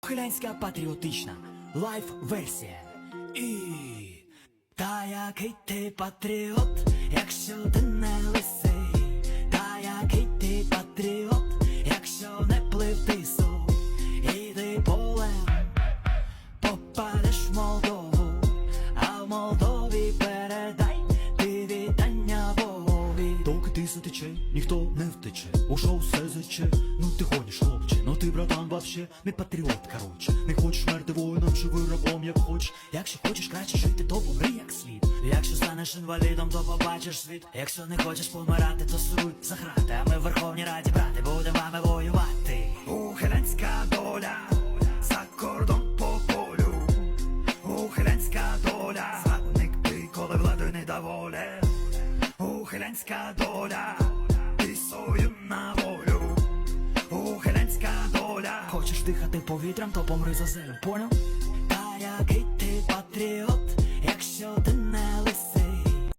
Хилянська патріотична лайф-версія. І та який ти патріот, якщо ти не лисий, та який ти патріот, якщо не плив тису, іди полем, попадеш в Молдову, а в Молдові передай ти вітання Богові. Доки ти тече, ніхто не втече, ушов все заче, ну ти хлопче, ну ти, братан, вообще не патріот, короче. Не хочеш мерти воїном, живи рабом, як хочеш. Якщо хочеш краще жити, то помри як слід. Якщо станеш інвалідом, то побачиш світ. Якщо не хочеш помирати, то суруй за грати. А ми в Верховній Раді, брати, будемо вами воювати. Ухилянська доля, за кордон по полю. Ухилянська доля, зрадник ти, коли влади не доволі. Ухилянська доля, ти свою на волю. Дихати повітрям, то помри за землю, поняв? Та який